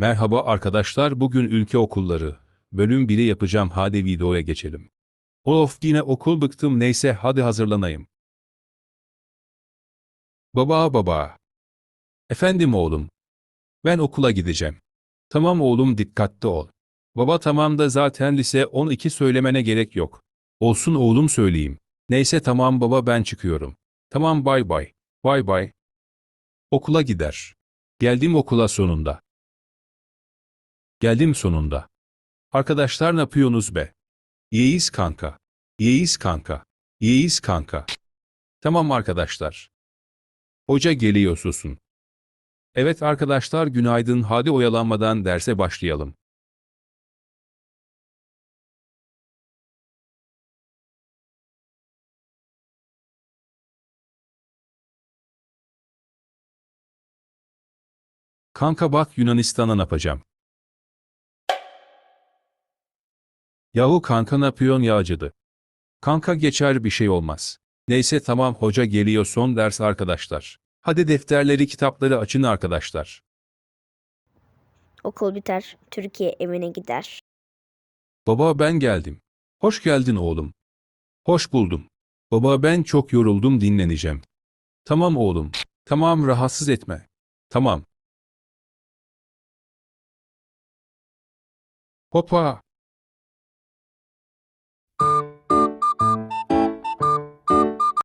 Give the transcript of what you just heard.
Merhaba arkadaşlar bugün ülke okulları. Bölüm 1'i yapacağım hadi videoya geçelim. Of yine okul bıktım neyse hadi hazırlanayım. Baba baba. Efendim oğlum. Ben okula gideceğim. Tamam oğlum dikkatli ol. Baba tamam da zaten lise 12 söylemene gerek yok. Olsun oğlum söyleyeyim. Neyse tamam baba ben çıkıyorum. Tamam bay bay. Bay bay. Okula gider. Geldim okula sonunda. Geldim sonunda. Arkadaşlar ne yapıyorsunuz be? İyiyiz kanka. İyiyiz kanka. İyiyiz kanka. Tamam arkadaşlar. Hoca geliyor susun. Evet arkadaşlar günaydın hadi oyalanmadan derse başlayalım. Kanka bak Yunanistan'a ne yapacağım. Yahu kanka ne yapıyorsun ya acıdı. Kanka geçer bir şey olmaz. Neyse tamam hoca geliyor son ders arkadaşlar. Hadi defterleri kitapları açın arkadaşlar. Okul biter, Türkiye evine gider. Baba ben geldim. Hoş geldin oğlum. Hoş buldum. Baba ben çok yoruldum dinleneceğim. Tamam oğlum. Tamam rahatsız etme. Tamam. Hopa.